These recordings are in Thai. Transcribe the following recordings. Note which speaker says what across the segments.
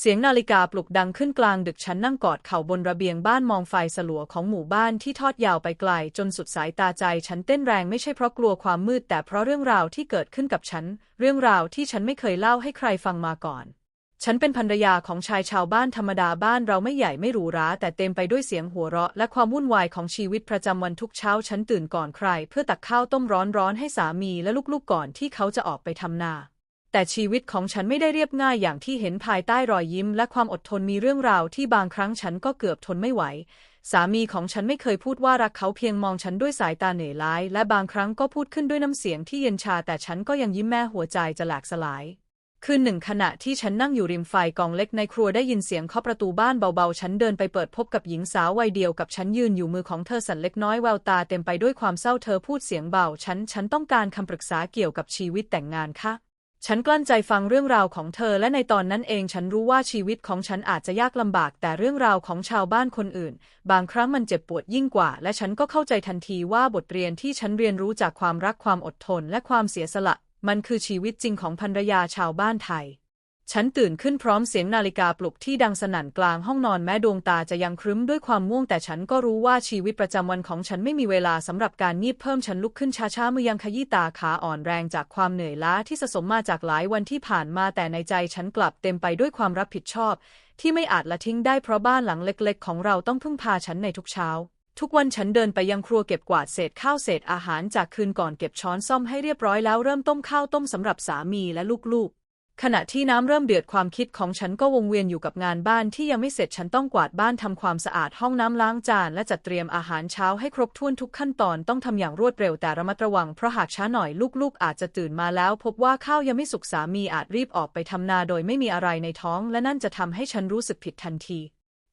Speaker 1: เสียงนาฬิกาปลุกดังขึ้นกลางดึกฉันนั่งกอดเข่าบนระเบียงบ้านมองไฟสลัวของหมู่บ้านที่ทอดยาวไปไกล จนสุดสายตาใจฉันเต้นแรงไม่ใช่เพราะกลัวความมืด แต่เพราะเรื่องราวที่เกิดขึ้นกับฉัน เรื่องราวที่ฉันไม่เคยเล่าให้ใครฟังมาก่อน ฉันเป็นภรรยาของชายชาวบ้านธรรมดาบ้านเราไม่ใหญ่ไม่หรูหราแต่เต็มไปด้วยเสียงหัวเราะ และความวุ่นวายของชีวิตประจำวันทุกเช้า ฉันตื่นก่อนใคร เพื่อตักข้าวต้มร้อนๆให้สามีและลูกๆก่อนที่เขาจะออกไปทำนา แต่ชีวิตของฉันไม่ได้เรียบง่ายอย่างที่เห็นภายใต้รอยยิ้ม และความอดทนมีเรื่องราวที่บางครั้งฉันก็เกือบทนไม่ไหว สามีของฉันไม่เคยพูดว่ารักเขาเพียงมองฉันด้วยสายตาเหนื่อยล้ายและบางครั้งก็พูดขึ้นด้วยน้ำเสียงที่เย็นชา แต่ฉันก็ยังยิ้มแม่หัวใจจะแหลกสลายคืนหนึ่งขณะที่ฉันนั่งอยู่ริมไฟกองเล็กในครัวได้ยินเสียงเคาะประตูบ้านเบาๆ ฉันเดินไปเปิดพบกับหญิงสาววัยเดียวกับฉันยืนอยู่มือของเธอสั่นเล็กน้อยแววตาเต็มไปด้วยความเศร้าเธอพูดเสียงเบา ฉัน ฉันต้องการคำปรึกษาเกี่ยวกับชีวิตแต่งงานค่ะ ฉันกลั้นใจฟังเรื่องราวของเธอและในตอนนั้นเองฉันรู้ว่าชีวิตของฉันอาจจะยากลำบาก แต่เรื่องราวของชาวบ้านคนอื่น บางครั้งมันเจ็บปวดยิ่งกว่า และฉันก็เข้าใจทันทีว่าบทเรียนที่ฉันเรียนรู้จากความรักความอดทน และความเสียสละ มันคือชีวิตจริงของภรรยาชาวบ้านไทย ฉันตื่นขึ้นพร้อมเสียงนาฬิกาปลุกที่ดังสนั่นกลางห้องนอนแม้ดวงตาจะยังครึ้มด้วยความง่วงแต่ฉันก็รู้ว่าชีวิตประจำวันของฉันไม่มีเวลาสำหรับการงีบเพิ่มฉันลุกขึ้นช้าๆมือยังขยี้ตาขาอ่อนแรงจากความเหนื่อยล้าที่สะสมมาจากหลายวันที่ผ่านมาแต่ในใจฉันกลับเต็มไปด้วยความรับผิดชอบ ที่ไม่อาจละทิ้งได้เพราะบ้านหลังเล็กๆ ของเราต้องพึ่งพาฉันในทุกเช้าทุกวันฉันเดินไปยังครัวเก็บกวาดเศษข้าวเศษอาหารจากคืนก่อนเก็บช้อนซ่อมให้เรียบร้อยแล้วเริ่มต้มข้าวต้มสำหรับสามีและลูก ขณะที่น้ำเริ่มเดือดความคิดของฉันก็วงเวียนอยู่กับงานบ้านที่ยังไม่เสร็จฉันต้องกวาดบ้านทำความสะอาดห้องน้ำล้างจานและจัดเตรียมอาหารเช้าให้ครบถ้วนทุกขั้นตอนต้องทำอย่างรวดเร็วแต่ระมัดระวังเพราะหากช้าหน่อยลูกๆ อาจจะตื่นมาแล้ว พบว่าข้าวยังไม่สุกสามีอาจรีบออกไปทำนาโดยไม่มีอะไรในท้อง และนั่นจะทำให้ฉันรู้สึกผิดทันที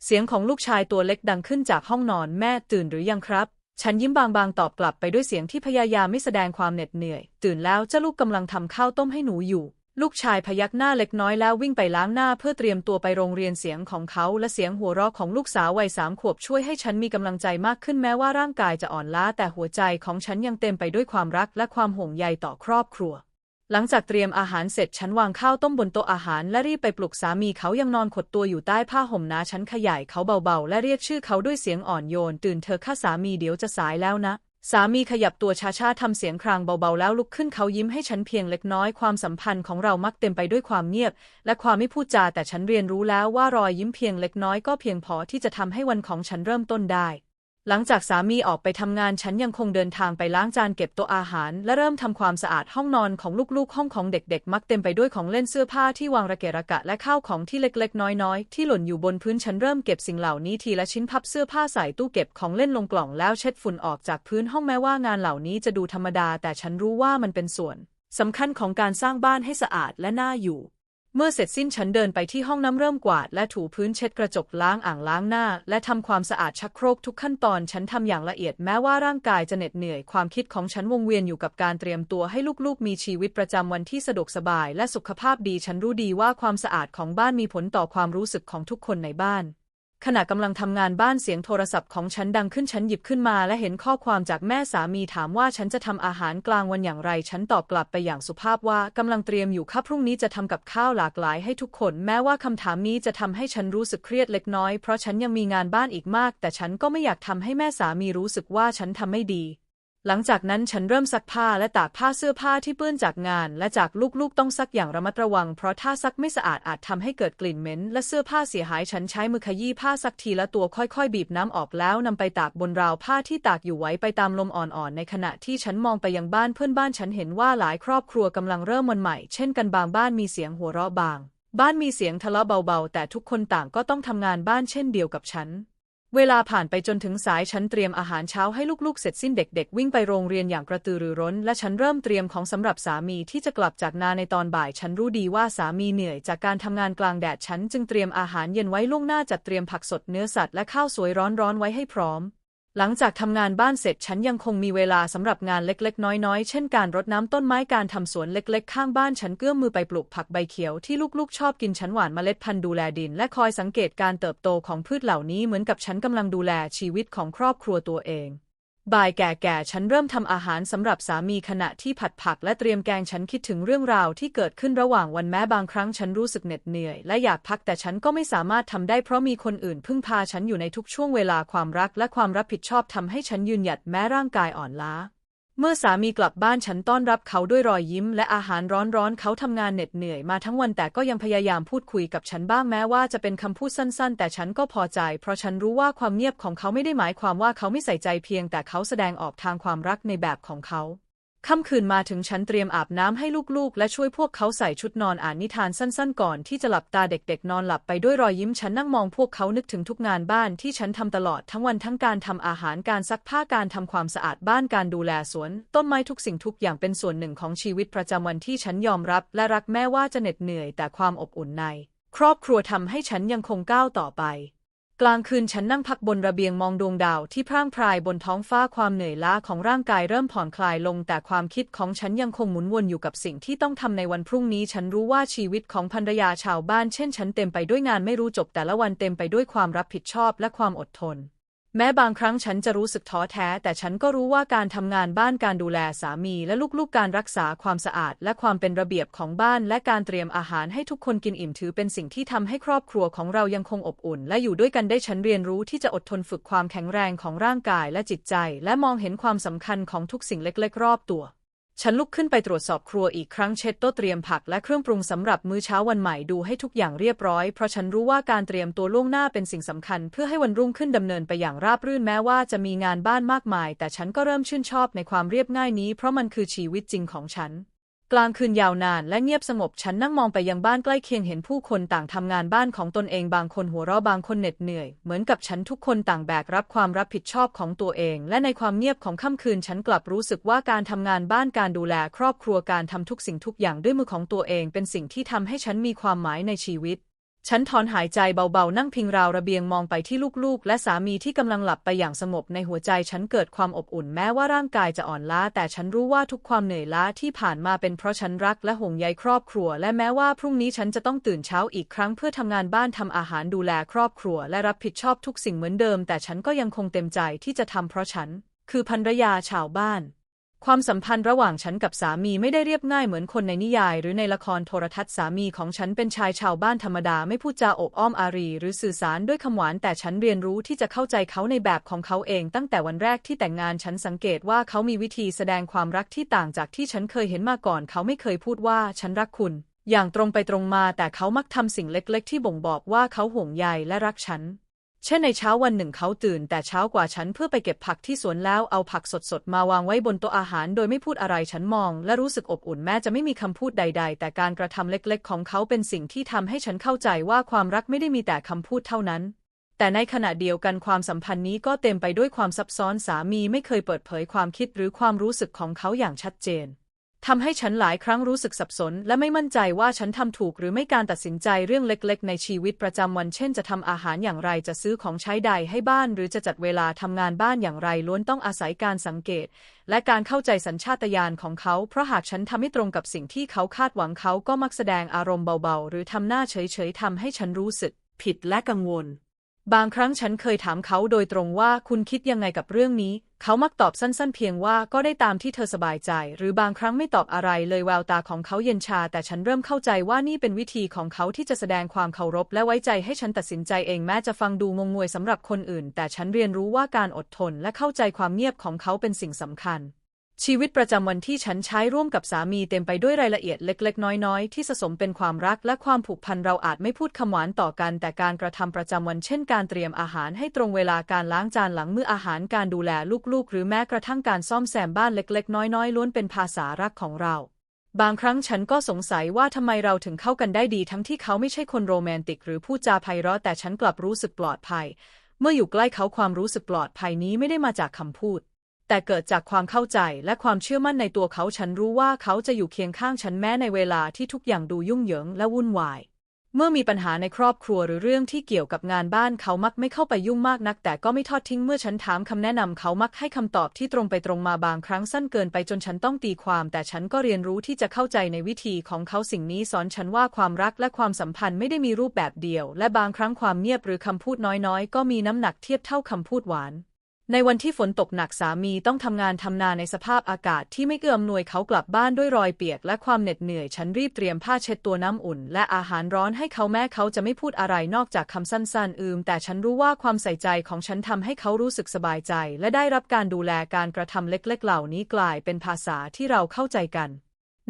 Speaker 1: เสียงของลูกชายตัวเล็กดังขึ้นจากห้องนอนแม่ตื่นหรือยังครับฉันยิ้มบางๆตอบกลับไปด้วยเสียงที่พยายามไม่แสดงความเหน็ดเหนื่อย ตื่นแล้วเจ้าลูกกำลังทำข้าวต้มให้หนูอยู่ ลูกชายพยักหน้าเล็กน้อยแล้ววิ่งไปล้างหน้าเพื่อเตรียมตัวไปโรงเรียนเสียงของเขาและเสียงหัวเราะของลูกสาววัยสามขวบช่วยให้ฉันมีกำลังใจมากขึ้นแม้ว่าร่างกายจะอ่อนล้าแต่หัวใจของฉันยังเต็มไปด้วยความรักและความห่วงใยต่อครอบครัว หลังจากเตรียมอาหารเสร็จฉันวางข้าวต้มบนโต๊ะอาหารและรีบไปปลุกสามีเขายังนอนขดตัวอยู่ใต้ผ้าห่มนาฉันขยายเขาเบาๆ และเรียกชื่อเขาด้วยเสียงอ่อนโยน ตื่นเธอข้าสามีเดี๋ยวจะสายแล้วนะ สามีขยับตัวช้าๆทำเสียงครางเบาๆแล้วลุกขึ้นเขายิ้มให้ฉันเพียงเล็กน้อยความสัมพันธ์ของเรามักเต็มไปด้วยความเงียบ และความไม่พูดจาแต่ฉันเรียนรู้แล้วว่ารอยยิ้มเพียงเล็กน้อยก็เพียงพอที่จะทำให้วันของฉันเริ่มต้นได้ หลังจากสามีออกไปทำงานฉันยังคงเดินทางไปล้างจานเก็บโต๊ะอาหาร และเริ่มทำความสะอาดห้องนอนของลูกๆ ห้องของเด็กๆ มักเต็มไปด้วยของเล่นเสื้อผ้าที่วางระเกะระกะและข้าวของที่เล็กๆ น้อยๆ ที่หล่นอยู่บนพื้นฉันเริ่มเก็บสิ่งเหล่านี้ทีละชิ้นพับเสื้อผ้าใส่ตู้เก็บของเล่นลงกล่องแล้วเช็ดฝุ่นออกจากพื้นห้องแม้ว่างานเหล่านี้จะดูธรรมดา แต่ฉันรู้ว่ามันเป็นส่วนสำคัญของการสร้างบ้านให้สะอาดและน่าอยู่ เมื่อเสร็จสิ้นฉันเดินไปที่ห้องน้ำเริ่มกวาดและถูพื้นเช็ดกระจกล้างอ่างล้างหน้า และทำความสะอาดชักโครกทุกขั้นตอนฉันทำอย่างละเอียดแม้ว่าร่างกายจะเหน็ดเหนื่อย ความคิดของฉันวงเวียนอยู่กับการเตรียมตัวให้ลูกๆ มีชีวิตประจำวันที่สะดวกสบาย และสุขภาพดีฉันรู้ดีว่าความสะอาดของบ้านมีผลต่อความรู้สึกของทุกคนในบ้าน ขณะกำลังทำงานบ้านเสียงโทรศัพท์ของฉันดังขึ้นฉันหยิบขึ้นมาและเห็นข้อความจากแม่สามีถามว่าฉันจะทำอาหารกลางวันอย่างไร ฉันตอบกลับไปอย่างสุภาพว่ากำลังเตรียมอยู่ค่ะพรุ่งนี้จะทำกับข้าวหลากหลายให้ทุกคน แม้ว่าคำถามนี้จะทำให้ฉันรู้สึกเครียดเล็กน้อยเพราะฉันยังมีงานบ้านอีกมาก แต่ฉันก็ไม่อยากทำให้แม่สามีรู้สึกว่าฉันทำไม่ดี หลังจากนั้นฉันเริ่มซักผ้าและตากผ้าเสื้อผ้าที่เปื้อนจากงาน และจากลูกๆต้องซักอย่างระมัดระวัง เพราะถ้าซักไม่สะอาดอาจทำให้เกิดกลิ่นเหม็นและเสื้อผ้าเสียหายฉันใช้มือขยี้ผ้าซักทีละตัวค่อยๆ บีบน้ำออกแล้วนำไปตากบนราวผ้าที่ตากอยู่ไว้ไปตามลมอ่อนๆ ในขณะที่ฉันมองไปยังบ้านเพื่อนบ้านฉันเห็นว่าหลายครอบครัวกำลังเริ่มวันใหม่ เช่นกันบางบ้านมีเสียงหัวเราะบาง บ้านมีเสียงทะเลาะเบาๆ แต่ทุกคนต่างก็ต้องทำงานบ้านเช่นเดียวกับฉัน เวลาผ่านไปจนถึงสายฉันเตรียมอาหารเช้าให้ลูกๆ เสร็จสิ้นเด็กๆ วิ่งไปโรงเรียนอย่างกระตือรือร้น และฉันเริ่มเตรียมของสำหรับสามีที่จะกลับจากนาในตอนบ่าย ฉันรู้ดีว่าสามีเหนื่อยจากการทำงานกลางแดดฉันจึงเตรียมอาหารเย็นไว้ล่วงหน้าจัดเตรียมผักสดเนื้อสัตว์และข้าวสวยร้อนๆไว้ให้พร้อม หลังจากทำงานบ้านเสร็จฉันยังคงมีเวลาสำหรับงานเล็กๆ น้อยๆ เช่นการรดน้ำต้นไม้การทำสวนเล็กๆ ข้างบ้านฉันเกื้อมมือไปปลูกผักใบเขียวที่ลูกๆ ชอบกินฉันหว่านเมล็ดพันธุ์ดูแลดิน และคอยสังเกตการเติบโตของพืชเหล่านี้เหมือนกับฉันกำลังดูแลชีวิตของครอบครัวตัวเอง บ่ายแก่ๆ ฉันเริ่มทำอาหารสำหรับสามีขณะที่ผัดผักและเตรียมแกงฉันคิดถึงเรื่องราวที่เกิดขึ้นระหว่างวันแม้บางครั้งฉันรู้สึกเหน็ดเหนื่อย และอยากพักแต่ฉันก็ไม่สามารถทำได้เพราะมีคนอื่นพึ่งพาฉันอยู่ในทุกช่วงเวลาความรักและความรับผิดชอบทำให้ฉันยืนหยัดแม้ร่างกายอ่อนล้า เมื่อสามีกลับบ้านฉันต้อนรับเขาด้วยรอยยิ้ม และอาหารร้อนๆ เขาทำงานเหน็ดเหนื่อยมาทั้งวันแต่ก็ยังพยายามพูดคุยกับฉันบ้างแม้ว่าจะเป็นคำพูดสั้นๆ แต่ฉันก็พอใจ เพราะฉันรู้ว่าความเงียบของเขาไม่ได้หมายความว่าเขาไม่ใส่ใจเพียงแต่เขาแสดงออกทางความรักในแบบของเขา ค่ำคืนมาถึงฉันเตรียมอาบน้ำให้ลูกๆ และช่วยพวกเขาใส่ชุดนอนอ่านนิทานสั้นๆ ก่อนที่จะหลับตาเด็กๆ นอนหลับไปด้วยรอยยิ้มฉันนั่งมองพวกเขานึกถึงทุกงานบ้านที่ฉันทำตลอดทั้งวันทั้งการทำอาหารการซักผ้าการทำความสะอาดบ้านการดูแลสวน ต้นไม้ทุกสิ่งทุกอย่างเป็นส่วนหนึ่งของชีวิตประจำวันที่ฉันยอมรับ และรักแม้ว่าจะเหน็ดเหนื่อย แต่ความอบอุ่นใน ครอบครัวทำให้ฉันยังคงก้าวต่อไป กลางคืนฉันนั่งพักบนระเบียงมองดวงดาวที่พร่างพรายบนท้องฟ้าความเหนื่อยล้าของร่างกายเริ่มผ่อนคลายลง แต่ความคิดของฉันยังคงหมุนวนอยู่กับสิ่งที่ต้องทำในวันพรุ่งนี้ ฉันรู้ว่าชีวิตของภรรยาชาวบ้านเช่นฉันเต็มไปด้วยงานไม่รู้จบแต่ละวันเต็มไปด้วยความรับผิดชอบและความอดทน แม้บางครั้งฉันจะรู้สึกท้อแท้ แต่ฉันก็รู้ว่าการทำงานบ้านการดูแลสามี และลูกๆ การรักษาความสะอาด และความเป็นระเบียบของบ้าน และการเตรียมอาหารให้ทุกคนกินอิ่มถือเป็นสิ่งที่ทำให้ครอบครัวของเรายังคงอบอุ่น และอยู่ด้วยกันได้ฉันเรียนรู้ที่จะอดทนฝึกความแข็งแรงของร่างกายและจิตใจ และมองเห็นความสำคัญของทุกสิ่งเล็ก ๆ รอบตัว ฉันลุกขึ้นไปตรวจสอบครัวอีกครั้งเช็ดโต๊ะเตรียมผักและเครื่องปรุงสำหรับมื้อเช้าวันใหม่ดูให้ทุกอย่างเรียบร้อย เพราะฉันรู้ว่าการเตรียมตัวล่วงหน้าเป็นสิ่งสำคัญ เพื่อให้วันรุ่งขึ้นดำเนินไปอย่างราบรื่นแม้ว่าจะมีงานบ้านมากมาย แต่ฉันก็เริ่มชื่นชอบในความเรียบง่ายนี้ เพราะมันคือชีวิตจริงของฉัน กลางคืนยาวนานและเงียบสงบฉันนั่งมองไปยังบ้านใกล้เคียงเห็นผู้คนต่างทำงานบ้านของตนเองบางคนหัวเราะบางคนเหน็ดเหนื่อย เหมือนกับฉันทุกคนต่างแบกรับความรับผิดชอบของตัวเอง และในความเงียบของค่ำคืนฉันกลับรู้สึกว่าการทำงานบ้านการดูแลครอบครัวการทำทุกสิ่งทุกอย่างด้วยมือของตัวเอง เป็นสิ่งที่ทำให้ฉันมีความหมายในชีวิต ฉันถอนหายใจเบาๆ นั่งพิงราวระเบียงมองไปที่ลูกๆ และสามีที่กำลังหลับไปอย่างสงบในหัวใจฉันเกิดความอบอุ่นแม้ว่าร่างกายจะอ่อนล้า แต่ฉันรู้ว่าทุกความเหนื่อยล้าที่ผ่านมาเป็นเพราะฉันรักและห่วงใยครอบครัว และแม้ว่าพรุ่งนี้ฉันจะต้องตื่นเช้าอีกครั้งเพื่อทำงานบ้านทำอาหารดูแลครอบครัว และรับผิดชอบทุกสิ่งเหมือนเดิม แต่ฉันก็ยังคงเต็มใจที่จะทำเพราะฉัน คือภรรยาชาวบ้าน ความสัมพันธ์ระหว่างฉันกับสามีไม่ได้เรียบง่ายเหมือนคนในนิยาย หรือในละครโทรทัศน์สามีของฉันเป็นชายชาวบ้านธรรมดาไม่พูดจาอบอ้อมอารี หรือสื่อสารด้วยคำหวานแต่ฉันเรียนรู้ที่จะเข้าใจเขาในแบบของเขาเอง ตั้งแต่วันแรกที่แต่งงานฉันสังเกตว่าเขามีวิธีแสดงความรักที่ต่างจากที่ฉันเคยเห็นมาก่อน เขาไม่เคยพูดว่าฉันรักคุณ อย่างตรงไปตรงมาแต่เขามักทำสิ่งเล็ก ๆ ที่บ่งบอกว่าเขาห่วงใยและรักฉัน เช่นในเช้าวันหนึ่งเขาตื่น แต่เช้ากว่าฉันเพื่อไปเก็บผักที่สวนแล้วเอาผักสดๆ มาวางไว้บนโต๊ะอาหาร โดยไม่พูดอะไรฉันมอง และรู้สึกอบอุ่นแม้จะไม่มีคำพูดใด ๆ แต่การกระทำเล็กๆ ของเขาเป็นสิ่งที่ทำให้ฉันเข้าใจว่าความรักไม่ได้มีแต่คำพูดเท่านั้น แต่ในขณะเดียวกันความสัมพันธ์นี้ก็เต็มไปด้วยความซับซ้อนสามีไม่เคยเปิดเผยความคิดหรือความรู้สึกของเขาอย่างชัดเจน ทำให้ฉันหลายครั้งรู้สึกสับสน และไม่มั่นใจว่าฉันทำถูกหรือไม่การตัดสินใจเรื่องเล็กๆ ในชีวิตประจำวัน เช่นจะทำอาหารอย่างไรจะซื้อของใช้ใดให้บ้าน หรือจะจัดเวลาทำงานบ้านอย่างไรล้วนต้องอาศัยการสังเกต และการเข้าใจสัญชาตญาณของเขา เพราะหากฉันทำไม่ตรงกับสิ่งที่เขาคาดหวังเขาก็มักแสดงอารมณ์เบาๆ หรือทำหน้าเฉยๆทำให้ฉันรู้สึก ผิดและกังวล บางครั้งฉันเคยถามเขาโดยตรงว่าคุณคิดยังไงกับเรื่องนี้ เขามักตอบสั้นๆ เพียงว่าก็ได้ตามที่เธอสบายใจ หรือบางครั้งไม่ตอบอะไรเลยแววตาของเขาเย็นชา แต่ฉันเริ่มเข้าใจว่านี่เป็นวิธีของเขาที่จะแสดงความเคารพ และไว้ใจให้ฉันตัดสินใจเองแม้จะฟังดูงงงวยสำหรับคนอื่น แต่ฉันเรียนรู้ว่าการอดทนและเข้าใจความเงียบของเขาเป็นสิ่งสำคัญ ชีวิตประจำวันที่ฉันใช้ร่วมกับสามีเต็มไปด้วยรายละเอียดเล็ก ๆ น้อย ๆ ที่ผสมเป็นความรักและความผูกพันเราอาจไม่พูดคำหวานต่อกัน แต่การกระทำประจำวันเช่นการเตรียมอาหารให้ตรงเวลาการล้างจานหลังมื้ออาหารการดูแลลูก ๆ หรือแม้กระทั่งการซ่อมแซมบ้านเล็ก ๆ น้อย ๆ ล้วนเป็นภาษารักของเรา บางครั้งฉันก็สงสัยว่าทำไมเราถึงเข้ากันได้ดี ทั้งที่เขาไม่ใช่คนโรแมนติก หรือพูดจาไพเราะแต่ฉันกลับรู้สึกปลอดภัย เมื่ออยู่ใกล้เขาความรู้สึกปลอดภัยนี้ไม่ได้มาจากคำพูด แต่เกิดจากความเข้าใจและความเชื่อมั่นในตัวเขาฉันรู้ว่าเขาจะอยู่เคียงข้างฉันแม้ในเวลาที่ทุกอย่างดูยุ่งเหยิงและวุ่นวาย เมื่อมีปัญหาในครอบครัวหรือเรื่องที่เกี่ยวกับงานบ้านเขามักไม่เข้าไปยุ่งมากนัก แต่ก็ไม่ทอดทิ้งเมื่อฉันถามคำแนะนำเขามักให้คำตอบที่ตรงไปตรงมาบางครั้งสั้นเกินไปจนฉันต้องตีความ แต่ฉันก็เรียนรู้ที่จะเข้าใจในวิธีของเขาสิ่งนี้สอนฉันว่าความรักและความสัมพันธ์ไม่ได้มีรูปแบบเดียว และบางครั้งความเงียบหรือคำพูดน้อยๆ ก็มีน้ำหนักเทียบเท่าคำพูดหวาน ในวันที่ฝนตกหนักสามีต้องทำงานทำนาในสภาพอากาศที่ไม่เอื้ออำนวยเขากลับบ้านด้วยรอยเปียกและความเหน็ดเหนื่อย ฉันรีบเตรียมผ้าเช็ดตัวน้ำอุ่น และอาหารร้อนให้เขาแม้เขาจะไม่พูดอะไรนอกจากคำสั้นๆ อืม แต่ฉันรู้ว่าความใส่ใจของฉันทำให้เขารู้สึกสบายใจ และได้รับการดูแลการกระทำเล็ก ๆ เหล่านี้กลายเป็นภาษาที่เราเข้าใจกัน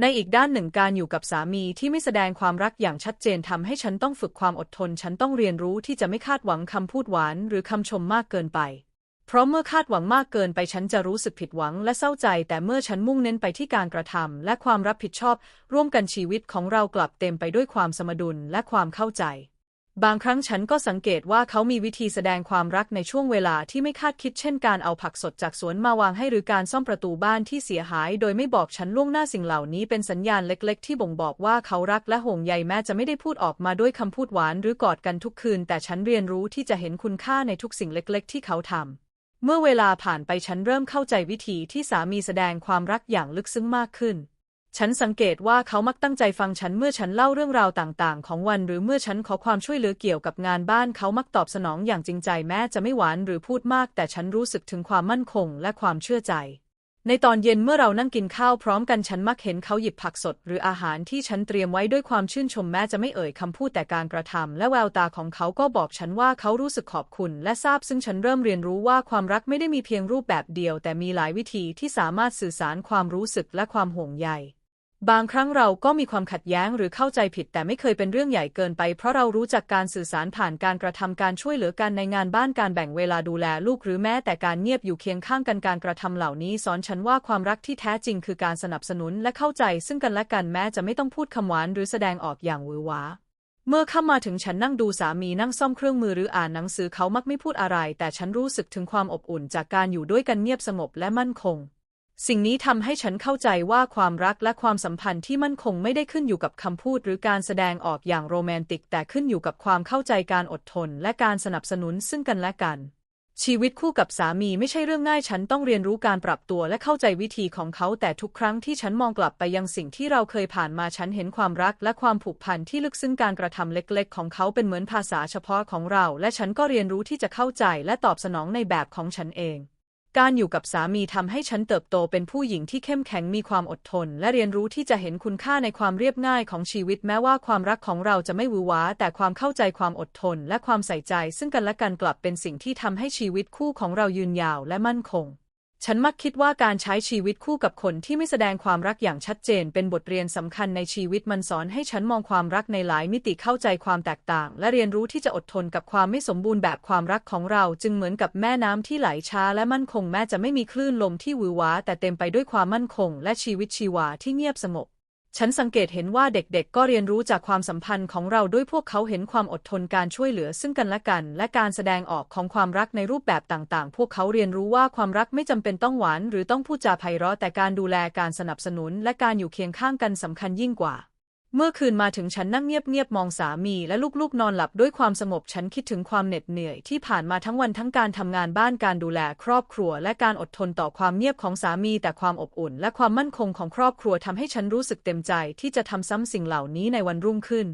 Speaker 1: ในอีกด้านหนึ่งการอยู่กับสามีที่ไม่แสดงความรักอย่างชัดเจนทำให้ฉันต้องฝึกความอดทน ฉันต้องเรียนรู้ที่จะไม่คาดหวังคำพูดหวาน หรือคำชมมากเกินไป เพราะเมื่อคาดหวังมากเกินไปฉันจะรู้สึกผิดหวังและเศร้าใจ แต่เมื่อฉันมุ่งเน้นไปที่การกระทำและความรับผิดชอบ ร่วมกันชีวิตของเรากลับเต็มไปด้วยความสมดุลและความเข้าใจ บางครั้งฉันก็สังเกตว่าเขามีวิธีแสดงความรักในช่วงเวลาที่ไม่คาดคิดเช่นการเอาผักสดจากสวนมาวางให้หรือการซ่อมประตูบ้านที่เสียหาย โดยไม่บอกฉันล่วงหน้าสิ่งเหล่านี้เป็นสัญญาณเล็ก ๆ ที่บ่งบอกว่าเขารักและห่วงใยแม้จะไม่ได้พูดออกมาด้วยคำพูดหวาน หรือกอดกันทุกคืน แต่ฉันเรียนรู้ที่จะเห็นคุณค่าในทุกสิ่งเล็ก ๆ ที่เขาทำ เมื่อเวลาผ่านไปฉันเริ่มเข้าใจวิธีที่สามีแสดงความรักอย่างลึกซึ้งมากขึ้น ฉันสังเกตว่าเขามักตั้งใจฟังฉันเมื่อฉันเล่าเรื่องราวต่างๆ ของวัน หรือเมื่อฉันขอความช่วยเหลือเกี่ยวกับงานบ้านเขามักตอบสนองอย่างจริงใจแม้จะไม่หวานหรือพูดมาก แต่ฉันรู้สึกถึงความมั่นคงและความเชื่อใจ ในตอนเย็นเมื่อเรานั่งกินข้าวพร้อมกันฉันมักเห็นเขาหยิบผักสด หรืออาหารที่ฉันเตรียมไว้ด้วยความชื่นชมแม้จะไม่เอ่ยคำพูดแต่การกระทำและแววตาของเขาก็บอกฉันว่าเขารู้สึกขอบคุณ และซาบซึ่งฉันเริ่มเรียนรู้ว่าความรักไม่ได้มีเพียงรูปแบบเดียว แต่มีหลายวิธีที่สามารถสื่อสารความรู้สึกและความห่วงใย บางครั้งเราก็มีความขัดแย้งหรือเข้าใจผิดแต่ไม่เคยเป็นเรื่องใหญ่เกินไป เพราะเรารู้จักการสื่อสารผ่านการกระทำการช่วยเหลือกันในงานบ้านการแบ่งเวลาดูแลลูกหรือแม้แต่การเงียบอยู่เคียงข้างกันการกระทำเหล่านี้ สอนฉันว่าความรักที่แท้จริงคือการสนับสนุนและเข้าใจซึ่งกันและกันแม้จะไม่ต้องพูดคำหวานหรือแสดงออกอย่างหวือหวาเมื่อเข้ามาถึงฉันนั่งดูสามีนั่งซ่อมเครื่องมือหรืออ่านหนังสือเขามักไม่พูดอะไร แต่ฉันรู้สึกถึงความอบอุ่นจากการอยู่ด้วยกันเงียบสงบและมั่นคง สิ่งนี้ทำให้ฉันเข้าใจว่าความรักและความสัมพันธ์ที่มั่นคงไม่ได้ขึ้นอยู่กับคำพูดหรือการแสดงออกอย่างโรแมนติก แต่ขึ้นอยู่กับความเข้าใจการอดทน และการสนับสนุนซึ่งกันและกัน ชีวิตคู่กับสามีไม่ใช่เรื่องง่ายฉันต้องเรียนรู้การปรับตัวและเข้าใจวิธีของเขาแต่ทุกครั้งที่ฉันมองกลับไปยังสิ่งที่เราเคยผ่านมาฉันเห็นความรักและความผูกพันที่ลึกซึ้งการกระทำเล็ก ๆ ของเขาเป็นเหมือนภาษาเฉพาะของเรา และฉันก็เรียนรู้ที่จะเข้าใจและตอบสนองในแบบของฉันเอง การอยู่กับสามีทำให้ฉันเติบโตเป็นผู้หญิงที่เข้มแข็งมีความอดทน และเรียนรู้ที่จะเห็นคุณค่าในความเรียบง่ายของชีวิตแม้ว่าความรักของเราจะไม่หวือหวาแต่ความเข้าใจความอดทน และความใส่ใจ ซึ่งกันและกันกลับเป็นสิ่งที่ทำให้ชีวิตคู่ของเรายืนยาวและมั่นคง ฉันมักคิดว่าการใช้ชีวิตคู่กับคนที่ไม่แสดงความรักอย่างชัดเจน เป็นบทเรียนสำคัญในชีวิตมันสอนให้ฉันมองความรักในหลายมิติเข้าใจความแตกต่าง และเรียนรู้ที่จะอดทนกับความไม่สมบูรณ์แบบความรักของเรา จึงเหมือนกับแม่น้ำที่ไหลช้าและมั่นคงแม้จะไม่มีคลื่นลมที่หวือหวาแต่เต็มไปด้วยความมั่นคง และชีวิตชีวาที่เงียบสงบ ฉันสังเกตเห็นว่าเด็กๆ ก็เรียนรู้จากความสัมพันธ์ของเราด้วยพวกเขาเห็นความอดทนการช่วยเหลือซึ่งกันและกัน และการแสดงออกของความรักในรูปแบบต่างๆ พวกเขาเรียนรู้ว่าความรักไม่จำเป็นต้องหวาน หรือต้องพูดจาไพเราะแต่การดูแลการสนับสนุน และการอยู่เคียงข้างกันสำคัญยิ่งกว่า เมื่อคืนมาถึงฉันนั่งเงียบๆมองสามีและลูกๆนอนหลับด้วยความสงบฉันคิดถึงความเหน็ดเหนื่อยที่ผ่านมาทั้งวันทั้งการทำงานบ้านการดูแลครอบครัว และการอดทนต่อความเงียบของสามี แต่ความอบอุ่น และความมั่นคงของครอบครัวทำให้ฉันรู้สึกเต็มใจที่จะทำซ้ำสิ่งเหล่านี้ในวันรุ่งขึ้น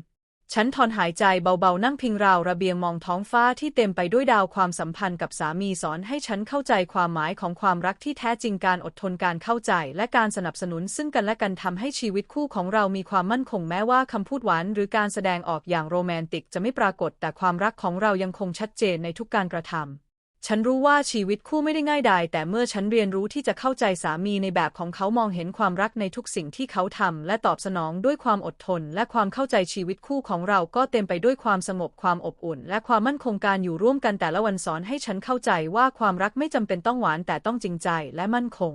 Speaker 1: ฉันถอนหายใจเบาๆ นั่งพิงราวระเบียงมองท้องฟ้าที่เต็มไปด้วยดาวความสัมพันธ์กับสามีสอนให้ฉันเข้าใจความหมายของความรักที่แท้จริงการอดทนการเข้าใจ และการสนับสนุนซึ่งกันและกันทำให้ชีวิตคู่ของเรามีความมั่นคงแม้ว่าคำพูดหวาน หรือการแสดงออกอย่างโรแมนติกจะไม่ปรากฏ แต่ความรักของเรายังคงชัดเจนในทุกการกระทำ ฉันรู้ว่าชีวิตคู่ไม่ได้ง่ายดายแต่เมื่อฉันเรียนรู้ที่จะเข้าใจสามีในแบบของเขามองเห็นความรักในทุกสิ่งที่เขาทำและตอบสนองด้วยความอดทน และความเข้าใจชีวิตคู่ของเราก็เต็มไปด้วยความสงบความอบอุ่น และความมั่นคงการอยู่ร่วมกันแต่ละวันสอนให้ฉันเข้าใจว่าความรักไม่จำเป็นต้องหวานแต่ต้องจริงใจและมั่นคง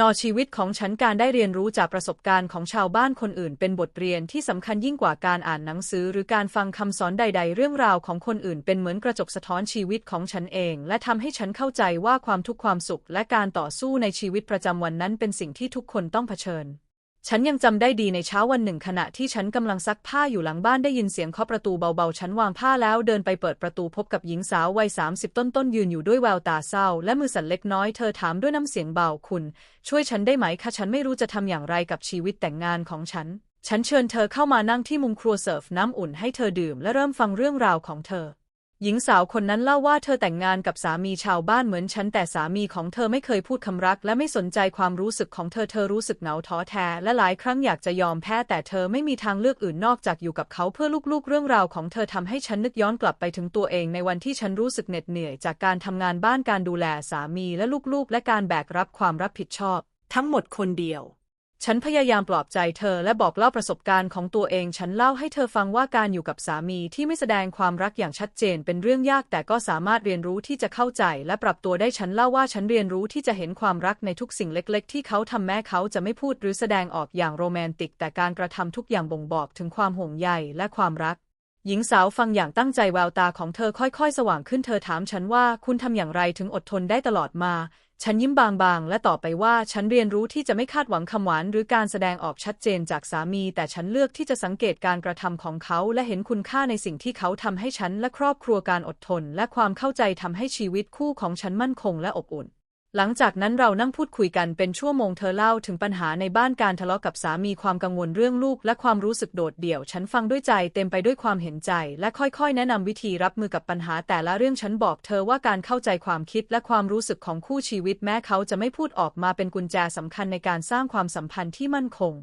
Speaker 1: นอชีวิตของฉันการได้เรียนรู้จากประสบการณ์ของชาวบ้านคนอื่น เป็นบทเรียนที่สำคัญยิ่งกว่าการอ่านหนังสือ หรือการฟังคำสอนใด ๆ เรื่องราวของคนอื่น เป็นเหมือนกระจกสะท้อนชีวิตของฉันเอง และทำให้ฉันเข้าใจว่าความทุกข์ความสุข และการต่อสู้ในชีวิตประจำวันนั้นเป็นสิ่งที่ทุกคนต้องเผชิญ ฉันยังจำได้ดีในเช้าวันหนึ่งขณะที่ฉันกำลังซักผ้าอยู่หลังบ้านได้ยินเสียงเคาะประตูเบาๆ ฉันวางผ้าแล้วเดินไปเปิดประตูพบกับหญิงสาววัยสามสิบต้นๆยืนอยู่ด้วยแววตาเศร้า และมือสั่นเล็กน้อยเธอถามด้วยน้ำเสียงเบาคุณ ช่วยฉันได้ไหมคะฉันไม่รู้จะทำอย่างไรกับชีวิตแต่งงานของฉัน ฉันเชิญเธอเข้ามานั่งที่มุมครัวเสิร์ฟน้ำอุ่นให้เธอดื่มและเริ่มฟังเรื่องราวของเธอ หญิงสาวคนนั้นเล่าว่าเธอแต่งงานกับสามีชาวบ้านเหมือนฉันแต่สามีของเธอไม่เคยพูดคำรัก และไม่สนใจความรู้สึกของเธอเธอรู้สึกเหงาท้อแท้ และหลายครั้งอยากจะยอมแพ้แต่เธอไม่มีทางเลือกอื่นนอกจากอยู่กับเขาเพื่อลูกๆ เรื่องราวของเธอทำให้ฉันนึกย้อนกลับไปถึงตัวเองในวันที่ฉันรู้สึกเหน็ดเหนื่อย จากการทำงานบ้านการดูแลสามีและลูกๆ และการแบกรับความรับผิดชอบ ทั้งหมดคนเดียว ฉันพยายามปลอบใจเธอและบอกเล่าประสบการณ์ของตัวเอง ฉันเล่าให้เธอฟังว่าการอยู่กับสามีที่ไม่แสดงความรักอย่างชัดเจนเป็นเรื่องยาก แต่ก็สามารถเรียนรู้ที่จะเข้าใจ และปรับตัวได้ ฉันเล่าว่าฉันเรียนรู้ที่จะเห็นความรักในทุกสิ่งเล็ก ๆ ที่เขาทำแม้เขาจะไม่พูดหรือแสดงออกอย่างโรแมนติก แต่การกระทำทุกอย่างบ่งบอกถึงความห่วงใยและความรักหญิงสาวฟังอย่างตั้งใจแววตาของเธอค่อยๆ สว่างขึ้นเธอถามฉันว่าคุณทำอย่างไรถึงอดทนได้ตลอดมา ฉันยิ้มบางๆ และตอบไปว่าฉันเรียนรู้ที่จะไม่คาดหวังคำหวานหรือการแสดงออกชัดเจนจากสามี แต่ฉันเลือกที่จะสังเกตการกระทำของเขา และเห็นคุณค่าในสิ่งที่เขาทำให้ฉันและครอบครัวการอดทน และความเข้าใจทำให้ชีวิตคู่ของฉันมั่นคงและอบอุ่น หลังจากนั้นเรานั่งพูดคุยกันเป็นชั่วโมงเธอเล่าถึงปัญหาในบ้านการทะเลาะกับสามีความกังวลเรื่องลูก และความรู้สึกโดดเดี่ยว ฉันฟังด้วยใจเต็มไปด้วยความเห็นใจ และค่อยๆ แนะนำวิธีรับมือกับปัญหาแต่ละเรื่องฉันบอกเธอว่าการเข้าใจความคิดและความรู้สึกของคู่ชีวิตแม้เขาจะไม่พูดออกมาเป็นกุญแจสำคัญในการสร้างความสัมพันธ์ที่มั่นคง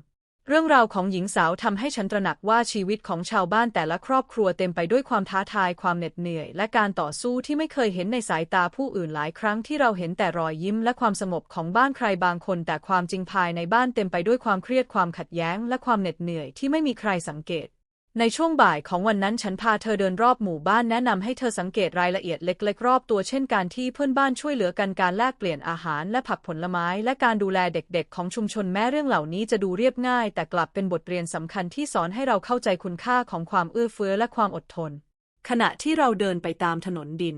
Speaker 1: เรื่องราวของหญิงสาวทำให้ฉันตระหนักว่าชีวิตของชาวบ้านแต่ละครอบครัวเต็มไปด้วยความท้าทายความเหน็ดเหนื่อย และการต่อสู้ที่ไม่เคยเห็นในสายตาผู้อื่นหลายครั้งที่เราเห็นแต่รอยยิ้มและความสงบของบ้านใครบางคน แต่ความจริงภายในบ้านเต็มไปด้วยความเครียดความขัดแย้ง และความเหน็ดเหนื่อยที่ไม่มีใครสังเกต ในช่วงบ่ายของวันนั้นฉันพาเธอเดินรอบหมู่บ้านแนะนำให้เธอสังเกตรายละเอียดเล็กๆ รอบตัวเช่นการที่เพื่อนบ้านช่วยเหลือกันการแลกเปลี่ยนอาหารและผักผลไม้และการดูแลเด็กๆ ของชุมชนแม้เรื่องเหล่านี้จะดูเรียบง่าย แต่กลับเป็นบทเรียนสำคัญที่สอนให้เราเข้าใจคุณค่าของความเอื้อเฟื้อและความอดทน ขณะที่เราเดินไปตามถนนดิน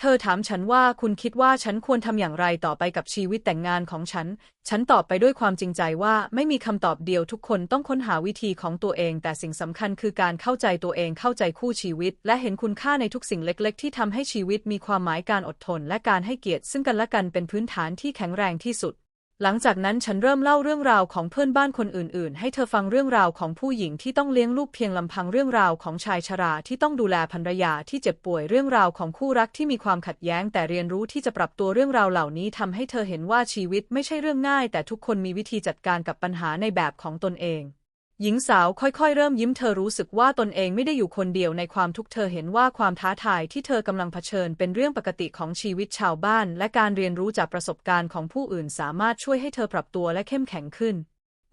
Speaker 1: เธอถามฉันว่าคุณคิดว่าฉันควรทำอย่างไรต่อไปกับชีวิตแต่งงานของฉัน ฉันตอบไปด้วยความจริงใจว่าไม่มีคำตอบเดียวทุกคนต้องค้นหาวิธีของตัวเอง แต่สิ่งสำคัญคือการเข้าใจตัวเองเข้าใจคู่ชีวิต และเห็นคุณค่าในทุกสิ่งเล็ก ๆ ที่ทำให้ชีวิตมีความหมายการอดทน และการให้เกียรติซึ่งกันและกันเป็นพื้นฐานที่แข็งแรงที่สุด หลังจากนั้นฉันเริ่มเล่าเรื่องราวของเพื่อนบ้านคนอื่นๆ ให้เธอฟังเรื่องราวของผู้หญิงที่ต้องเลี้ยงลูกเพียงลำพังเรื่องราวของชายชราที่ต้องดูแลภรรยาที่เจ็บป่วยเรื่องราวของคู่รักที่มีความขัดแย้ง แต่เรียนรู้ที่จะปรับตัวเรื่องราวเหล่านี้ทำให้เธอเห็นว่าชีวิตไม่ใช่เรื่องง่าย แต่ทุกคนมีวิธีจัดการกับปัญหาในแบบของตนเอง หญิงสาวค่อยๆ เริ่มยิ้มเธอรู้สึกว่าตนเองไม่ได้อยู่คนเดียวในความทุกข์เธอเห็นว่าความท้าทายที่เธอกำลังเผชิญเป็นเรื่องปกติของชีวิตชาวบ้าน และการเรียนรู้จากประสบการณ์ของผู้อื่นสามารถช่วยให้เธอปรับตัวและเข้มแข็งขึ้น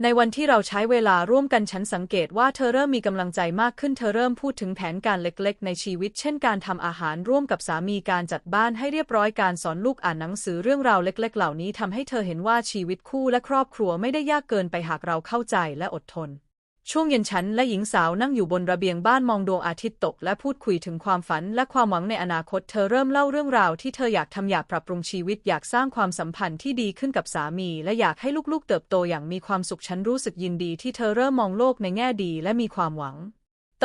Speaker 1: ในวันที่เราใช้เวลาร่วมกันฉันสังเกตว่าเธอเริ่มมีกำลังใจมากขึ้นเธอเริ่มพูดถึงแผนการเล็กๆ ในชีวิต เช่นการทำอาหารร่วมกับสามีการจัดบ้านให้เรียบร้อยการสอนลูกอ่านหนังสือเรื่องราวเล็ก ๆ เหล่านี้ทำให้เธอเห็นว่าชีวิตคู่และครอบครัวไม่ได้ยากเกินไปหากเราเข้าใจและอดทน ช่วงเย็นฉันและหญิงสาวนั่งอยู่บนระเบียงบ้านมองดวงอาทิตย์ตก และพูดคุยถึงความฝันและความหวังในอนาคตเธอเริ่มเล่าเรื่องราวที่เธออยากทำอยากปรับปรุงชีวิตอยากสร้างความสัมพันธ์ที่ดีขึ้นกับสามี และอยากให้ลูกๆ เติบโตอย่างมีความสุขฉันรู้สึกยินดีที่เธอเริ่มมองโลกในแง่ดีและมีความหวัง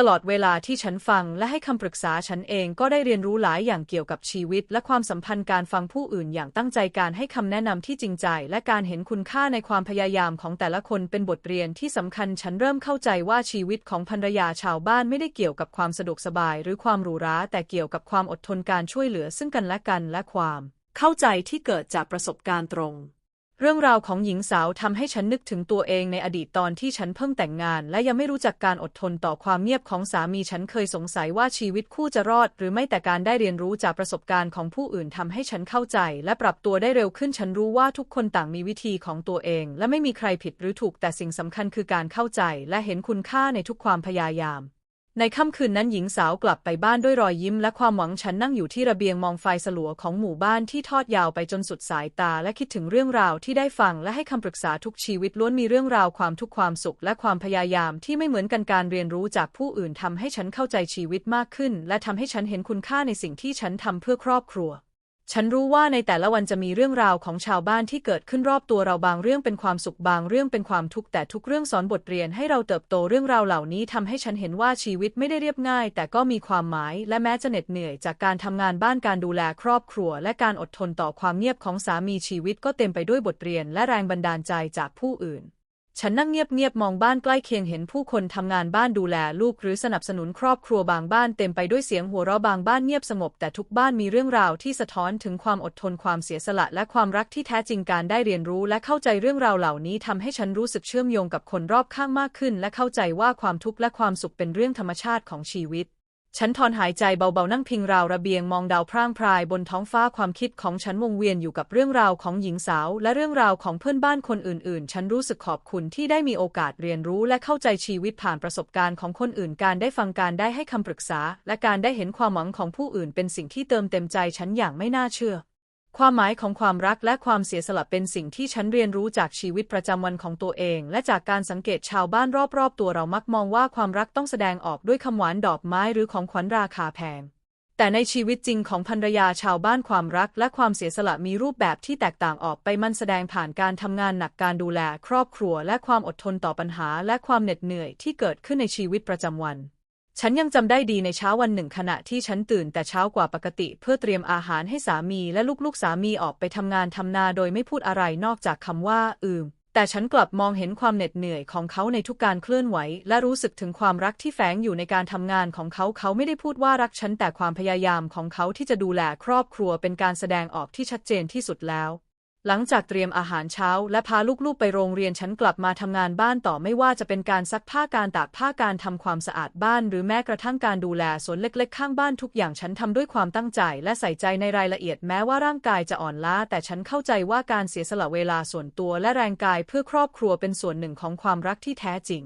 Speaker 1: ตลอดเวลาที่ฉันฟังและให้คำปรึกษาฉันเองก็ได้เรียนรู้หลายอย่างเกี่ยวกับชีวิต และความสัมพันธ์การฟังผู้อื่นอย่างตั้งใจการให้คำแนะนำที่จริงใจ และการเห็นคุณค่าในความพยายามของแต่ละคนเป็นบทเรียนที่สำคัญฉันเริ่มเข้าใจว่าชีวิตของภรรยาชาวบ้านไม่ได้เกี่ยวกับความสะดวกสบาย หรือความหรูหราแต่เกี่ยวกับความอดทนการช่วยเหลือซึ่งกันและกันและความ เข้าใจที่เกิดจากประสบการณ์ตรง เรื่องราวของหญิงสาวทำให้ฉันนึกถึงตัวเองในอดีตตอนที่ฉันเพิ่งแต่งงาน และยังไม่รู้จักการอดทนต่อความเงียบของสามีฉันเคยสงสัยว่าชีวิตคู่จะรอด หรือไม่แต่การได้เรียนรู้จากประสบการณ์ของผู้อื่นทำให้ฉันเข้าใจ และปรับตัวได้เร็วขึ้นฉันรู้ว่าทุกคนต่างมีวิธีของตัวเอง และไม่มีใครผิดหรือถูกแต่สิ่งสำคัญคือการเข้าใจ และเห็นคุณค่าในทุกความพยายาม ในค่ำคืนนั้นหญิงสาวกลับไปบ้านด้วยรอยยิ้มและความหวังฉันนั่งอยู่ที่ระเบียงมองไฟสลัวของหมู่บ้านที่ทอดยาวไปจนสุดสายตา และคิดถึงเรื่องราวที่ได้ฟังและให้คำปรึกษาทุกชีวิตล้วนมีเรื่องราวความทุกข์ความสุข และความพยายามที่ไม่เหมือนกันการเรียนรู้จากผู้อื่นทำให้ฉันเข้าใจชีวิตมากขึ้น และทำให้ฉันเห็นคุณค่าในสิ่งที่ฉันทำเพื่อครอบครัว ฉันรู้ว่าในแต่ละวันจะมีเรื่องราวของชาวบ้านที่เกิดขึ้นรอบตัวเราบางเรื่องเป็นความสุขบางเรื่องเป็นความทุกข์แต่ทุกเรื่องสอนบทเรียนให้เราเติบโตเรื่องราวเหล่านี้ทำให้ฉันเห็นว่าชีวิตไม่ได้เรียบง่าย แต่ก็มีความหมายและแม้จะเหน็ดเหนื่อยจากการทำงานบ้านการดูแลครอบครัว และการอดทนต่อความเงียบของสามีชีวิตก็เต็มไปด้วยบทเรียนและแรงบันดาลใจจากผู้อื่น ฉันนั่งเงียบๆมองบ้านใกล้เคียงเห็นผู้คนทำงานบ้านดูแลลูกหรือสนับสนุนครอบครัวบางบ้านเต็มไปด้วยเสียงหัวเราะบางบ้านเงียบสงบแต่ทุกบ้านมีเรื่องราวที่สะท้อนถึงความอดทนความเสียสละและความรักที่แท้จริงการได้เรียนรู้และเข้าใจเรื่องราวเหล่านี้ทำให้ฉันรู้สึกเชื่อมโยงกับคนรอบข้างมากขึ้น และเข้าใจว่าความทุกข์และความสุขเป็นเรื่องธรรมชาติของชีวิต ฉันถอนหายใจเบาๆนั่งพิงราวระเบียงมองดาวพร่างพรายบนท้องฟ้าความคิดของฉันวงเวียนอยู่กับเรื่องราวของหญิงสาว และเรื่องราวของเพื่อนบ้านคนอื่นๆ ฉันรู้สึกขอบคุณที่ได้มีโอกาสเรียนรู้และเข้าใจชีวิตผ่านประสบการณ์ของคนอื่น การได้ฟังการได้ให้คำปรึกษา และการได้เห็นความหวังของผู้อื่นเป็นสิ่งที่เติมเต็มใจฉันอย่างไม่น่าเชื่อ ความหมายของความรักและความเสียสละเป็นสิ่งที่ฉันเรียนรู้จากชีวิตประจำวันของตัวเอง และจากการสังเกตชาวบ้านรอบๆ ตัวเรามักมองว่าความรักต้องแสดงออกด้วยคำหวานดอกไม้หรือของขวัญราคาแพง แต่ในชีวิตจริงของภรรยาชาวบ้านความรักและความเสียสละมีรูปแบบที่แตกต่างออกไปมันแสดงผ่านการทำงานหนักการดูแล ครอบครัว และความอดทนต่อปัญหา และความเหน็ดเหนื่อยที่เกิดขึ้นในชีวิตประจำวัน ฉันยังจำได้ดีในเช้าวันหนึ่งขณะที่ฉันตื่นแต่เช้ากว่าปกติเพื่อเตรียมอาหารให้สามีและลูกๆสามีออกไปทำงานทำนาโดยไม่พูดอะไรนอกจากคำว่าอืม แต่ฉันกลับมองเห็นความเหน็ดเหนื่อยของเขาในทุกการเคลื่อนไหว และรู้สึกถึงความรักที่แฝงอยู่ในการทำงานของเขาเขาไม่ได้พูดว่ารักฉันแต่ความพยายามของเขาที่จะดูแลครอบครัวเป็นการแสดงออกที่ชัดเจนที่สุดแล้ว หลังจากเตรียมอาหารเช้า และพาลูกๆไปโรงเรียนฉันกลับมาทำงานบ้านต่อไม่ว่าจะเป็นการซักผ้าการตากผ้าการทำความสะอาดบ้าน หรือแม้กระทั่งการดูแลสวนเล็กๆ ข้างบ้านทุกอย่างฉันทำด้วยความตั้งใจ และใส่ใจในรายละเอียดแม้ว่าร่างกายจะอ่อนล้า แต่ฉันเข้าใจว่าการเสียสละเวลาส่วนตัวและแรงกายเพื่อครอบครัวเป็นส่วนหนึ่งของความรักที่แท้จริง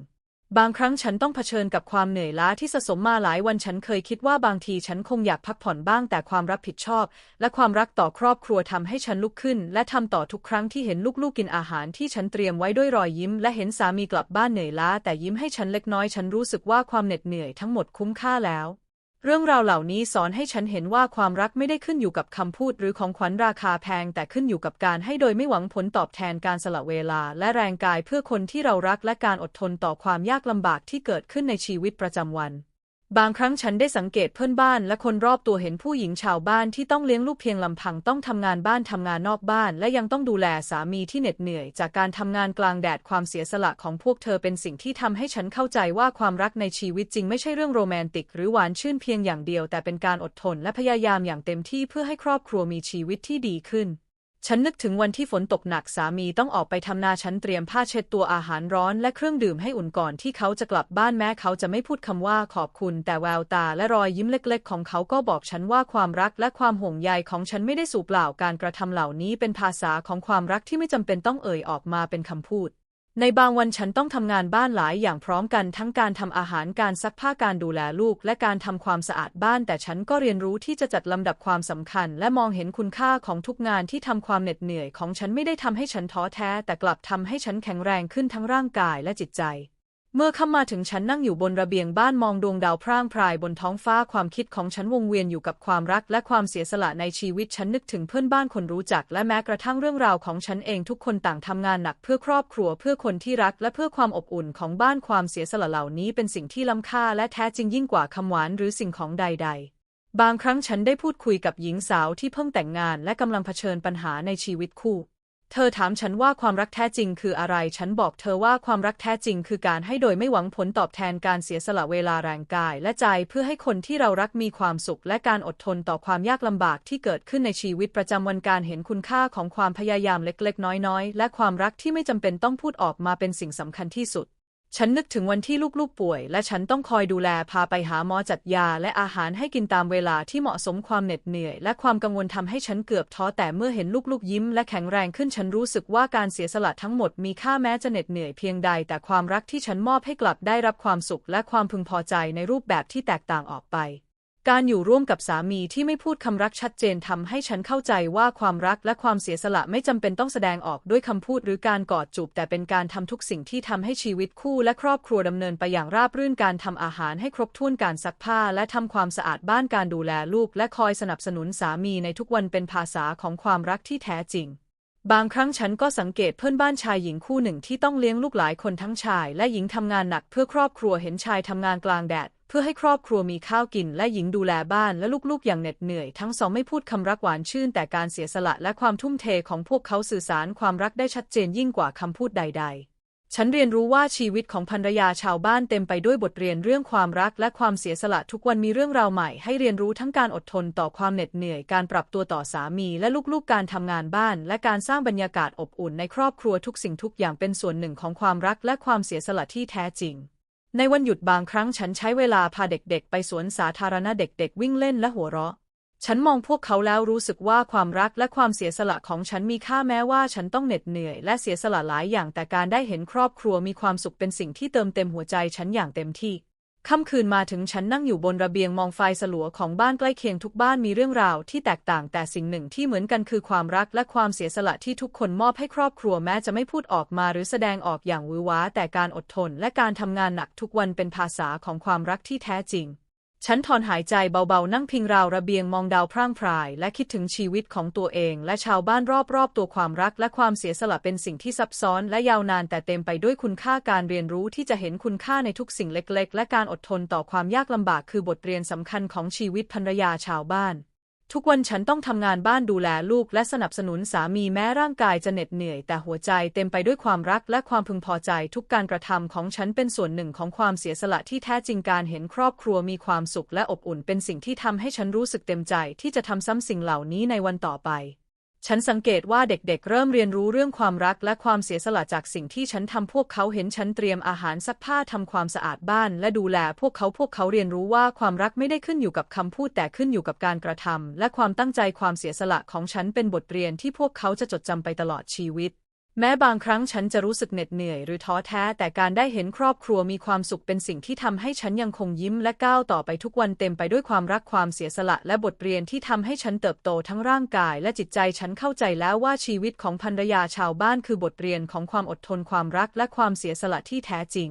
Speaker 1: บางครั้งฉันต้องเผชิญกับความเหนื่อยล้าที่สะสมมาหลายวันฉันเคยคิดว่าบางทีฉันคงอยากพักผ่อนบ้างแต่ความรับผิดชอบ และความรักต่อครอบครัวทำให้ฉันลุกขึ้น และทำต่อทุกครั้งที่เห็นลูกๆกินอาหารที่ฉันเตรียมไว้ด้วยรอยยิ้ม และเห็นสามีกลับบ้านเหนื่อยล้าแต่ยิ้มให้ฉันเล็กน้อยฉันรู้สึกว่าความเหน็ดเหนื่อยทั้งหมดคุ้มค่าแล้ว เรื่องราวเหล่านี้สอนให้ฉันเห็นว่าความรักไม่ได้ขึ้นอยู่กับคำพูดหรือของขวัญราคาแพง แต่ขึ้นอยู่กับการให้โดยไม่หวังผลตอบแทนการสละเวลา และแรงกายเพื่อคนที่เรารักและการอดทนต่อความยากลำบากที่เกิดขึ้นในชีวิตประจำวัน บางครั้งฉันได้สังเกตเพื่อนบ้านและคนรอบตัวเห็นผู้หญิงชาวบ้านที่ต้องเลี้ยงลูกเพียงลำพังต้องทำงานบ้านทำงานนอกบ้าน และยังต้องดูแลสามีที่เหน็ดเหนื่อย จากการทำงานกลางแดดความเสียสละของพวกเธอเป็นสิ่งที่ทำให้ฉันเข้าใจว่าความรักในชีวิตจริงไม่ใช่เรื่องโรแมนติก หรือหวานชื่นเพียงอย่างเดียว แต่เป็นการอดทนและพยายามอย่างเต็มที่เพื่อให้ครอบครัวมีชีวิตที่ดีขึ้น ฉันนึกถึงวันที่ฝนตกหนักสามีต้องออกไปทำนาฉันเตรียมผ้าเช็ดตัวอาหารร้อนและเครื่องดื่มให้อุ่นก่อนที่เขาจะกลับบ้านแม้เขาจะไม่พูดคำว่าขอบคุณ แต่แววตาและรอยยิ้มเล็ก ๆ ของเขาก็บอกฉันว่าความรักและความห่วงใยของฉันไม่ได้สูบเปล่าการกระทำเหล่านี้เป็นภาษาของความรักที่ไม่จำเป็นต้องเอ่ยออกมาเป็นคำพูด ในบางวันฉันต้องทำงานบ้านหลายอย่างพร้อมกันทั้งการทำอาหารการซักผ้าการดูแลลูก และการทำความสะอาดบ้าน แต่ฉันก็เรียนรู้ที่จะจัดลำดับความสำคัญ และมองเห็นคุณค่าของทุกงานที่ทำความเหน็ดเหนื่อยของฉันไม่ได้ทำให้ฉันท้อแท้ แต่กลับทำให้ฉันแข็งแรงขึ้นทั้งร่างกายและจิตใจ เมื่อข้ามาถึงฉันนั่งอยู่บนระเบียงบ้านมองดวงดาวพร่างพรายบนท้องฟ้าความคิดของฉันวงเวียนอยู่กับความรักและความเสียสละในชีวิตฉันนึกถึงเพื่อนบ้านคนรู้จัก และแม้กระทั่งเรื่องราวของฉันเองทุกคนต่างทำงานหนักเพื่อครอบครัวเพื่อคนที่รักและเพื่อความอบอุ่นของบ้านความเสียสละเหล่านี้เป็นสิ่งที่ล้ำค่าและแท้จริงยิ่งกว่าคำหวานหรือสิ่งของใด ๆบางครั้งฉันได้พูดคุยกับหญิงสาวที่เพิ่งแต่งงานและกำลังเผชิญปัญหาในชีวิตคู่ เธอถามฉันว่าความรักแท้จริงคืออะไร ฉันบอกเธอว่าความรักแท้จริงคือการให้โดยไม่หวังผลตอบแทนการเสียสละเวลาแรงกาย และใจเพื่อให้คนที่เรารักมีความสุข และการอดทนต่อความยากลำบากที่เกิดขึ้นในชีวิตประจำวันการเห็นคุณค่าของความพยายามเล็กๆ น้อยๆ และความรักที่ไม่จำเป็นต้องพูดออกมาเป็นสิ่งสำคัญที่สุด ฉันนึกถึงวันที่ลูกๆป่วย และฉันต้องคอยดูแลพาไปหาหมอจัดยา และอาหารให้กินตามเวลาที่เหมาะสมความเหน็ดเหนื่อย และความกังวลทำให้ฉันเกือบท้อแต่เมื่อเห็นลูกๆยิ้ม และแข็งแรงขึ้นฉันรู้สึกว่าการเสียสละทั้งหมดมีค่าแม้จะเหน็ดเหนื่อยเพียงใด แต่ความรักที่ฉันมอบให้กลับได้รับความสุข และความพึงพอใจในรูปแบบที่แตกต่างออกไป การอยู่ร่วมกับสามีที่ไม่พูดคำรักชัดเจนทำให้ฉันเข้าใจว่าความรักและความเสียสละไม่จำเป็นต้องแสดงออกด้วยคำพูดหรือการกอดจูบแต่เป็นการทำทุกสิ่งที่ทำให้ชีวิตคู่และครอบครัวดำเนินไปอย่างราบรื่นการทำอาหารให้ครบถ้วนการซักผ้าและทำความสะอาดบ้านการดูแลลูกและคอยสนับสนุนสามีในทุกวันเป็นภาษาของความรักที่แท้จริงบางครั้งฉันก็สังเกตเพื่อนบ้านชายหญิงคู่หนึ่งที่ต้องเลี้ยงลูกหลายคนทั้งชายและหญิงทำงานหนักเพื่อครอบครัวเห็นชายทำงานกลางแดด พื่อให้ครอบครัวมีข้าวกินและหญิงดูแลบ้านและลูกๆ อย่างเหน็ดเหนื่อย ทั้งสองไม่พูดคำรักหวานชื่น แต่การเสียสละและความทุ่มเทของพวกเขาสื่อสารความรักได้ชัดเจนยิ่งกว่าคำพูดใด ๆ ฉันเรียนรู้ว่าชีวิตของภรรยาชาวบ้านเต็มไปด้วยบทเรียนเรื่องความรักและความเสียสละทุกวันมีเรื่องราวใหม่ให้เรียนรู้ทั้งการอดทนต่อความเหน็ดเหนื่อย การปรับตัวต่อสามีและลูกๆ การทำงานบ้าน และการสร้างบรรยากาศอบอุ่นในครอบครัวทุกสิ่งทุกอย่างเป็นส่วนหนึ่งของความรักและความเสียสละที่แท้จริง ในวันหยุดบางครั้งฉันใช้เวลาพาเด็กๆ ไปสวนสาธารณะเด็กๆ วิ่งเล่นและหัวเราะ ฉันมองพวกเขาแล้วรู้สึกว่าความรักและความเสียสละของฉันมีค่าแม้ว่าฉันต้องเหน็ดเหนื่อยและเสียสละหลายอย่างแต่การได้เห็นครอบครัวมีความสุขเป็นสิ่งที่เติมเต็มหัวใจฉันอย่างเต็มที่ ค่ำคืนมาถึงฉันนั่งอยู่บนระเบียงมองไฟสลัวของบ้านใกล้เคียงทุกบ้านมีเรื่องราวที่แตกต่างแต่สิ่งหนึ่งที่เหมือนกันคือความรักและความเสียสละที่ทุกคนมอบให้ครอบครัวแม้จะไม่พูดออกมาหรือแสดงออกอย่างวือว้าแต่การอดทนและการทำงานหนักทุกวันเป็นภาษาของความรักที่แท้จริง ฉันถอนหายใจเบาๆ นั่งพิงราวระเบียงมองดาวพร่างพราย และคิดถึงชีวิตของตัวเอง และชาวบ้านรอบๆ ตัวความรักและความเสียสละเป็นสิ่งที่ซับซ้อนและยาวนานแต่เต็มไปด้วยคุณค่าการเรียนรู้ที่จะเห็นคุณค่าในทุกสิ่งเล็กๆ และการอดทนต่อความยากลำบากคือบทเรียนสำคัญของชีวิตภรรยาชาวบ้าน ทุกวันฉันต้องทำงานบ้านดูแลลูกและสนับสนุนสามีแม้ร่างกายจะเหน็ดเหนื่อย แต่หัวใจเต็มไปด้วยความรักและความพึงพอใจ ทุกการกระทำของฉันเป็นส่วนหนึ่งของความเสียสละที่แท้จริงการเห็นครอบครัวมีความสุขและอบอุ่น เป็นสิ่งที่ทำให้ฉันรู้สึกเต็มใจที่จะทำซ้ำสิ่งเหล่านี้ในวันต่อไป ฉันสังเกตว่าเด็กๆ เริ่มเรียนรู้เรื่องความรักและความเสียสละจากสิ่งที่ฉันทำพวกเขาเห็นฉันเตรียมอาหารซักผ้าทำความสะอาดบ้าน และดูแลพวกเขาพวกเขาเรียนรู้ว่าความรักไม่ได้ขึ้นอยู่กับคำพูดแต่ขึ้นอยู่กับการกระทำและความตั้งใจความเสียสละของฉันเป็นบทเรียนที่พวกเขาจะจดจำไปตลอดชีวิต แม้บางครั้งฉันจะรู้สึกเหน็ดเหนื่อยหรือท้อแท้ แต่การได้เห็นครอบครัวมีความสุขเป็นสิ่งที่ทำให้ฉันยังคงยิ้มและก้าวต่อไปทุกวันเต็มไปด้วยความรักความเสียสละและบทเรียนที่ทำให้ฉันเติบโตทั้งร่างกาย และจิตใจฉันเข้าใจแล้วว่าชีวิตของภรรยาชาวบ้านคือบทเรียนของความอดทนความรักและความเสียสละที่แท้จริง